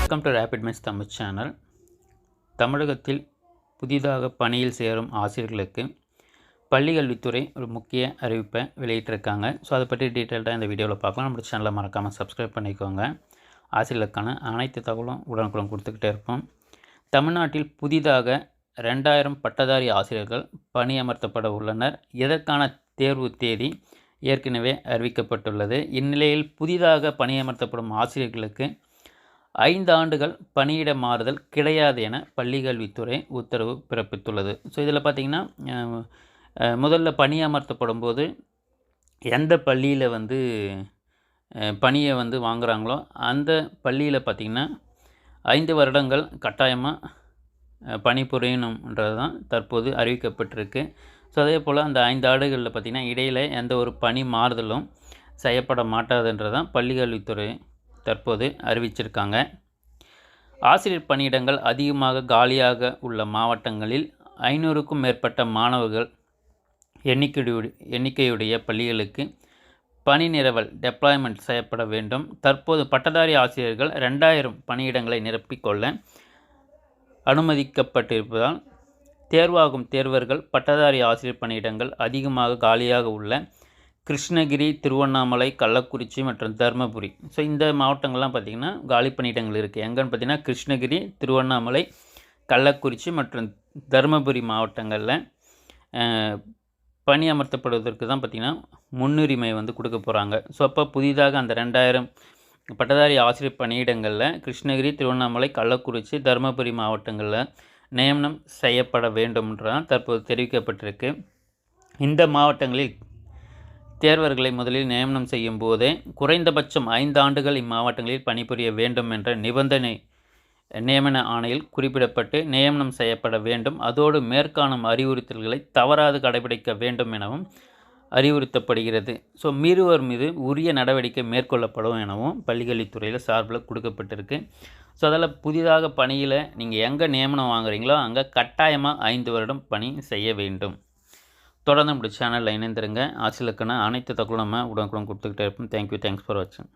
Welcome to rapid mess Tamil channel தமிழகத்தில் புதிதாக பணியில் சேரும் ஆசிரியர்களுக்கு பள்ளிக்கல்வித்துறை ஒரு முக்கிய அறிவிப்பை வெளியிட்டிருக்காங்க. ஸோ அதை பற்றி டீட்டெயில்டாக இந்த வீடியோவில் பார்க்கலாம். நம்ம சேனலை மறக்காமல் சப்ஸ்கிரைப் பண்ணிக்கோங்க. ஆசிரியர்களுக்கான அனைத்து தகவலும் உடனுக்குடன் கொடுத்துக்கிட்டே இருப்போம். தமிழ்நாட்டில் புதிதாக ரெண்டாயிரம் பட்டதாரி ஆசிரியர்கள் பணியமர்த்தப்பட உள்ளனர். இதற்கான தேர்வு தேதி? ஏற்கனவே அறிவிக்கப்பட்டுள்ளது. இந்நிலையில் புதிதாக பணியமர்த்தப்படும் ஆசிரியர்களுக்கு ஐந்து ஆண்டுகள் பணியிட மாறுதல் கிடையாது என பள்ளிக்கல்வித்துறை உத்தரவு பிறப்பித்துள்ளது. ஸோ இதில் பார்த்திங்கன்னா முதல்ல பணியமர்த்தப்படும் போது எந்த பள்ளியில் வந்து பணியை வந்து வாங்குகிறாங்களோ அந்த பள்ளியில் பார்த்திங்கன்னா ஐந்து வருடங்கள் கட்டாயமாக பணிபுரியணுன்றது தான் தற்போது அறிவிக்கப்பட்டிருக்கு. ஸோ அதே போல் அந்த ஐந்து ஆண்டுகளில் பார்த்திங்கன்னா இடையில் எந்த ஒரு பணி மாறுதலும் செய்யப்பட மாட்டாதுன்றதான் பள்ளிக்கல்வித்துறை தற்போது அறிவிச்சிருக்காங்க. ஆசிரியர் பணியிடங்கள் அதிகமாக காலியாக உள்ள மாவட்டங்களில் ஐநூறுக்கும் மேற்பட்ட மாணவர்கள் எண்ணிக்கையுடைய எண்ணிக்கையுடைய பள்ளிகளுக்கு பணி நிரவல் டெப்ளாய்மெண்ட் செய்யப்பட வேண்டும். தற்போது பட்டதாரி ஆசிரியர்கள் ரெண்டாயிரம் பணியிடங்களை நிரப்பிக்கொள்ள அனுமதிக்கப்பட்டிருப்பதால் தேர்வாகும் தேர்வர்கள் பட்டதாரி ஆசிரியர் பணியிடங்கள் அதிகமாக காலியாக உள்ள கிருஷ்ணகிரி திருவண்ணாமலை கள்ளக்குறிச்சி மற்றும் தருமபுரி. ஸோ இந்த மாவட்டங்கள்லாம் பார்த்திங்கன்னா காலி பணியிடங்கள் இருக்குது எங்கன்னு பார்த்தீங்கன்னா கிருஷ்ணகிரி திருவண்ணாமலை கள்ளக்குறிச்சி மற்றும் தருமபுரி மாவட்டங்களில் பணி அமர்த்தப்படுவதற்கு தான் பார்த்திங்கன்னா முன்னுரிமை வந்து கொடுக்க போகிறாங்க ஸோ அப்போ புதிதாக அந்த ரெண்டாயிரம் பட்டதாரி ஆசிரியர் பணியிடங்களில் கிருஷ்ணகிரி திருவண்ணாமலை கள்ளக்குறிச்சி தருமபுரி மாவட்டங்களில் நியமனம் செய்யப்பட வேண்டும்ன்றதான் தற்போது தெரிவிக்கப்பட்டிருக்கு. இந்த மாவட்டங்களில் தேர்வர்களை முதலில் நியமனம் செய்யும் போதே குறைந்தபட்சம் ஐந்து ஆண்டுகள் இம்மாவட்டங்களில் பணிபுரிய வேண்டும் என்ற நிபந்தனை நியமன ஆணையில் குறிப்பிடப்பட்டு நியமனம் செய்யப்பட வேண்டும். அதோடு மேற்காணும் அறிவுறுத்தல்களை தவறாது கடைபிடிக்க வேண்டும் எனவும் அறிவுறுத்தப்படுகிறது. ஸோ மீறுவோர் மீது உரிய நடவடிக்கை மேற்கொள்ளப்படும் எனவும் பள்ளிக்கல்வித்துறையில் சார்பில் கொடுக்கப்பட்டிருக்கு. ஸோ அதில் புதிதாக பணியில் நீங்கள் எங்கே நியமனம் வாங்குறீங்களோ அங்கே கட்டாயமாக ஐந்து வருடம் பணி செய்ய வேண்டும். தொடர்ந்து நம்முடைய சேனலில் இணைந்திருங்க. ஆசிலுக்கான அனைத்து தகவலும் நம்ம உடனுக்குடன் கொடுத்துக்கிட்டே இருப்போம். தேங்க்யூ தேங்க்ஸ் ஃபார் வாட்சிங்